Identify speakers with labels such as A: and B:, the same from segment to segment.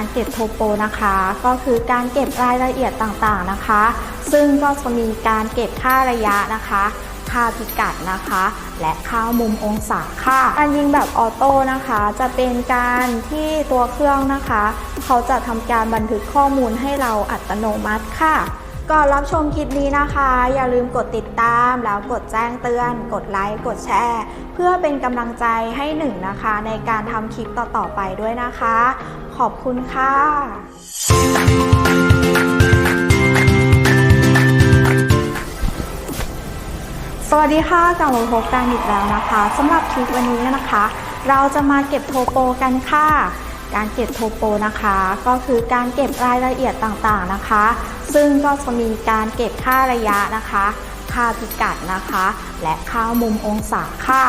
A: การเก็บโทโปนะคะ ก็คือการเก็บรายละเอียดต่างๆนะคะ ซึ่งก็จะมีการเก็บค่าระยะนะคะ ค่าพิกัดนะคะ และค่ามุมองศาค่ะการยิงแบบออโต้นะคะ จะเป็นการที่ตัวเครื่องนะคะ เขาจะทำการบันทึกข้อมูลให้เราอัตโนมัติค่ะก่อนรับชมคลิปนี้นะคะ อย่าลืมกดติดตามแล้วกดแจ้งเตือน กดไลค์กดแชร์ เพื่อเป็นกำลังใจให้หนึ่งนะคะ ในการทำคลิปต่อๆไปด้วยนะคะ ขอบคุณค่ะสวัสดีค่ะกลับมาพบกันอีกแล้วนะคะสำหรับคลิปวันนี้นะคะ เราจะมาเก็บโทโปกันค่ะ การเก็บโทโปนะคะ ก็คือการเก็บรายละเอียดต่างๆนะคะ ซึ่งก็จะมีการเก็บค่าระยะนะคะ ค่าพิกัดนะคะ และค่ามุมองศาค่ะ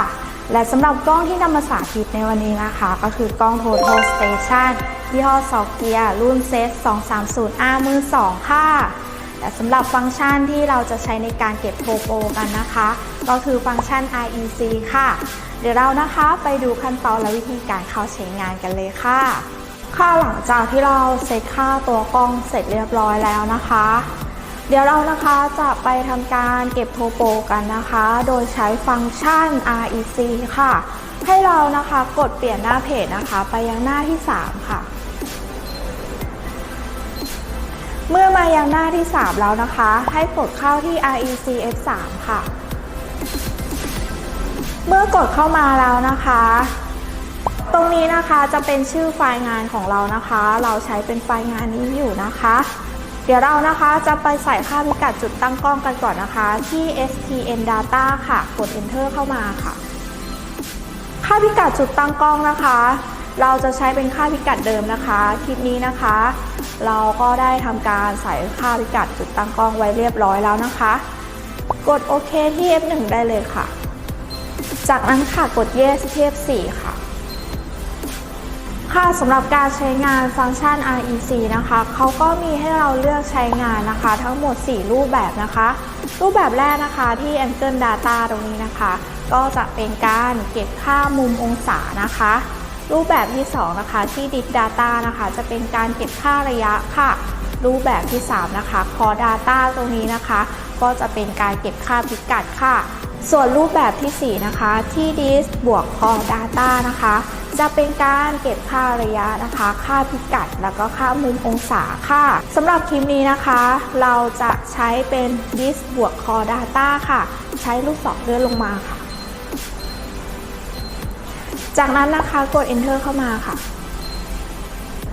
A: และสำหรับกล้องที่นำมาสาธิตในวันนี้นะคะ ก็คือกล้อง Total Station ยี่ห้อซอเกียรุ่นเซต 230R มือ 2 ค่ะ และสำหรับฟังก์ชันที่เราจะใช้ในการเก็บโทโปกันนะคะ ก็คือฟังก์ชัน REC ค่ะ เดี๋ยวเรานะคะไปดูขั้นตอนและวิธีการเข้าใช้งานกันเลยค่ะ ค่ะหลังจากที่เราเซตค่าตัวกล้องเสร็จเรียบร้อยแล้วนะคะ เดี๋ยวเรานะคะจะไปทำการเก็บโทโปกันนะคะ โดยใช้ฟังก์ชัน REC ค่ะ ให้เรานะคะกดเปลี่ยนหน้าเพจนะคะ ไปยังหน้าที่ 3 ค่ะ เมื่อมายังหน้าที่ 3 แล้วนะคะ ให้กดเข้าที่ REC F3 ค่ะ เมื่อกดเข้ามาแล้วนะคะ ตรงนี้นะคะจะเป็นชื่อไฟล์งานของเรานะคะ เราใช้เป็นไฟล์งานนี้อยู่นะคะ ดี๋ยวเรานะคะจะไปใส่ค่าพิกัดจุดตั้งกล้องกันก่อนนะคะ ที่ stn data ค่ะ กด enter เข้ามาค่ะ ค่าพิกัดจุดตั้งกล้องนะคะ เราจะใช้เป็นค่าพิกัดเดิมนะคะ คลิปนี้นะคะ เราก็ได้ทำการใส่ค่าพิกัดจุดตั้งกล้องไว้เรียบร้อยแล้วนะคะ กดโอเคที่ F1 ได้เลยค่ะ จากนั้นค่ะกด yes ที่ F4 ค่ะ ค่ะสำหรับการใช้งานฟังก์ชัน REC นะคะเขาก็มีให้เราเลือกใช้งานนะคะ ทั้งหมด 4 รูปแบบนะคะ รูปแบบแรกนะคะที่ Angle Data ตรงนี้นะคะ ก็จะเป็นการเก็บค่ามุมองศานะคะ รูปแบบที่ 2 นะคะที่ Disk Data นะคะ จะเป็นการเก็บค่าระยะค่ะ รูปแบบที่ 3 นะคะ Core Data ตรงนี้นะคะ ก็จะเป็นการเก็บค่าพิกัดค่ะ ส่วนรูปแบบทีสี่4 นะคะที่ Dis บวก Core Data นะคะ จะเป็นการเก็บค่าระยะนะคะ ค่าพิกัดแล้วก็ค่ามุมองศาค่ะสำหรับคลิปนี้นะคะ เราจะใช้เป็น dis บวก Core Data ค่ะ ใช้ลูกศรเลื่อนลงมาค่ะ จากนั้นนะคะกด enter เข้ามาค่ะ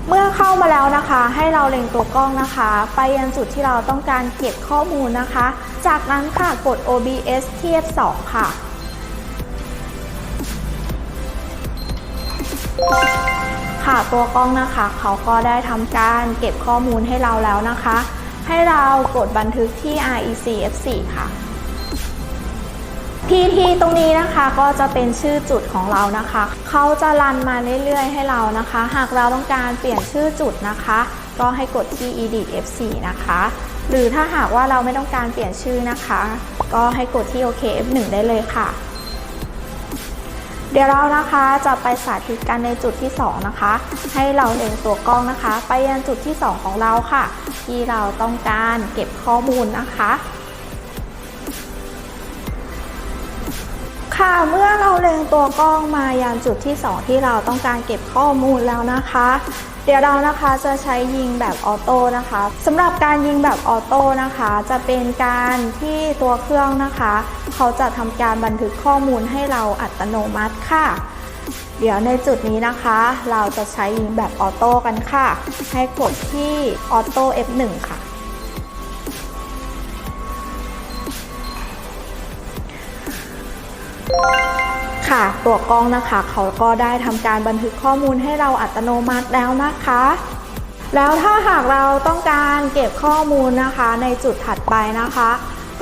A: เมื่อเข้ามาแล้วนะคะให้เราเล็งตัวกล้องนะคะ ไปยังจุดที่เราต้องการเก็บข้อมูลนะคะ จากนั้นค่ะกด OBS เทียบ 2 ค่ะ ค่ะตัวกล้องนะคะ เขาก็ได้ทำการเก็บข้อมูลให้เราแล้วนะคะ ให้เรากดบันทึกที่ REC F4 ค่ะ PT ตรงนี้นะคะก็จะเป็นชื่อจุดของเรานะคะ เขาจะรันมาเรื่อยๆ ให้เรานะคะ หากเราต้องการเปลี่ยนชื่อจุดนะคะ ก็ให้กดที่ edit F4 นะคะ หรือถ้าหากว่าเราไม่ต้องการเปลี่ยนชื่อนะคะ ก็ให้กดที่ OK F1 ได้เลยค่ะ เดี๋ยวเรานะคะจะไปสาธิตกันในจุดที่ 2 นะคะ ให้เราเล็งตัวกล้องนะคะ ไปยังจุดที่ 2 ของเราค่ะ ที่เราต้องการเก็บข้อมูลนะคะ ค่ะเมื่อเราเล็งตัวกล้องมายังจุดที่ 2 ที่เราต้องการเก็บข้อมูลแล้วนะคะ เดี๋ยวเรานะคะจะใช้ยิงแบบออโต้นะคะสำหรับการยิงแบบออโต้นะคะ จะเป็นการที่ตัวเครื่องนะคะ เขาจะทำการบันทึกข้อมูลให้เราอัตโนมัติค่ะ เดี๋ยวในจุดนี้นะคะ เราจะใช้ยิงแบบออโต้กันค่ะ ให้กดที่ออโต้ F1 ค่ะ ค่ะ ตัวกล้องนะคะเขาก็ได้ทำการบันทึกข้อมูลให้เราอัตโนมัติแล้วนะคะ แล้วถ้าหากเราต้องการเก็บข้อมูลนะคะในจุดถัดไปนะคะ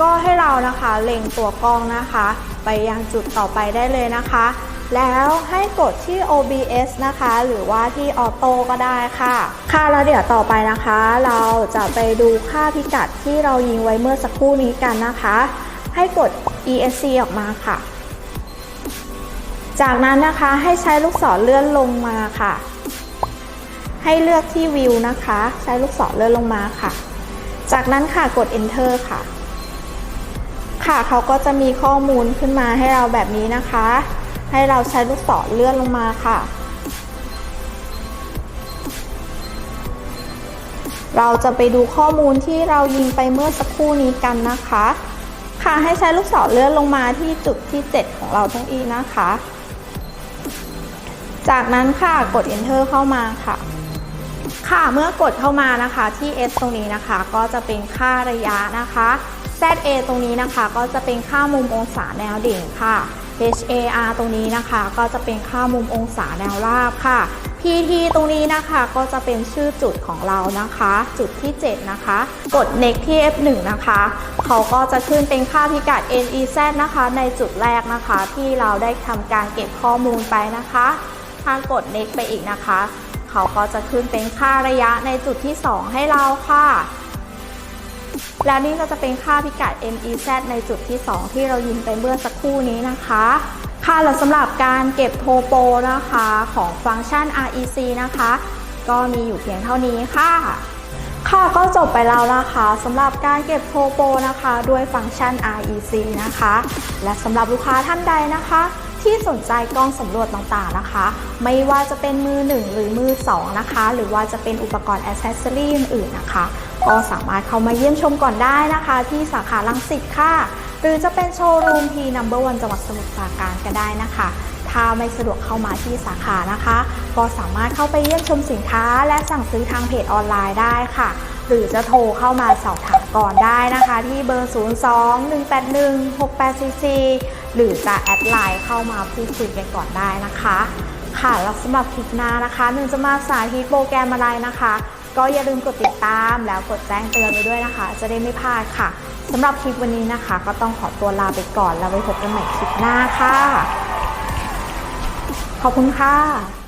A: ก็ให้เรานะคะเล็งตัวกล้องนะคะ ไปยังจุดต่อไปได้เลยนะคะ แล้วให้กดที่ OBS นะคะ หรือว่าที่ออโต้ก็ได้ค่ะ ค่ะแล้วเดี๋ยวต่อไปนะคะ เราจะไปดูค่าพิกัดที่เรายิงไว้เมื่อสักครู่นี้กันนะคะ ให้กด ESC ออกมาค่ะ จากนั้นนะคะให้ใช้ลูกศรเลื่อนลงมาค่ะ ให้เลือกที่วิวนะคะ ใช้ลูกศรเลื่อนลงมาค่ะ จากนั้นค่ะกด enter ค่ะ ค่ะเขาก็จะมีข้อมูลขึ้นมาให้เราแบบนี้นะคะ ให้เราใช้ลูกศรเลื่อนลงมาค่ะ เราจะไปดูข้อมูลที่เรายิงไปเมื่อสักครู่นี้กันนะคะค่ะให้ใช้ลูกศรเลื่อนลงมาที่จุดที่ 7 ของเราตรงอีนะคะ จากนั้นค่ะกด enter เข้ามาค่ะ ค่ะเมื่อกดเข้ามานะคะที่ S ตรงนี้นะคะก็จะเป็นค่าระยะนะคะ ZA ตรงนี้นะคะก็จะเป็นค่ามุมองศาแนวดิ่งค่ะ HAR ตรงนี้นะคะก็จะเป็นค่ามุมองศาแนวราบค่ะ PT ตรงนี้นะคะก็จะเป็นชื่อจุดของเรานะคะ จุดที่ 7 นะคะ กด next ที่ F1 นะคะ เขาก็จะขึ้นเป็นค่าพิกัด NEZ นะคะ ในจุดแรกนะคะ ที่เราได้ทำการเก็บข้อมูลไปนะคะ้ากด next ไปอีกนะคะ เขาก็จะขึ้นเป็นค่าระยะในจุดที่ 2 ให้เราค่ะ แล้วนี่ก็จะเป็นค่าพิกัด NEZ ในจุดที่ 2 ที่เรายิงไปเมื่อสักครู่นี้นะคะค่ะแล้วสำหรับการเก็บโทโปนะคะของฟังก์ชัน REC นะคะ ก็มีอยู่เพียงเท่านี้ค่ะค่ะก็จบไปแล้วนะคะสำหรับการเก็บโทโปนะคะ ด้วยฟังก์ชัน REC นะคะ และสำหรับลูกค้าท่านใดนะคะ ที่สนใจกล้องสำรวจต่างๆนะคะ ไม่ว่าจะเป็นมือ 1 หรือมือ 2 นะคะ หรือว่าจะเป็นอุปกรณ์อ c เซสซอรี่อื่นๆนะคะ ก็สามารถเข้ามาเยี่ยมชมก่อนได้นะคะ ที่สาขาลังสิตค่ะ หรือจะเป็นโชว์รูม P Number One จังหวัดสมุทรปราการก็ได้นะคะถ้าไม่สะดวกเข้ามาที่สาขานะคะ ก็สามารถเข้าไปเยี่ยมชมสินค้า และสั่งซื้อทางเพจออนไลน์ได้ค่ะ หรือจะโทรเข้ามาสอบถามก่อนได้นะคะ ที่เบอร์ 02-181-6844 หรือจะแอดไลน์เข้ามาพูดคุยกันก่อนได้นะคะ ค่ะแล้วสำหรับคลิปหน้านะคะหนึ่งจะมาสาธิตโปรแกรมอะไรนะคะ ก็อย่าลืมกดติดตามแล้วกดแจ้งเตือนไว้ด้วยนะคะ จะได้ไม่พลาดค่ะสำหรับคลิปวันนี้นะคะ ก็ต้องขอตัวลาไปก่อนแล้วไว้พบกันใหม่คลิปหน้าค่ะ ขอบคุณค่ะ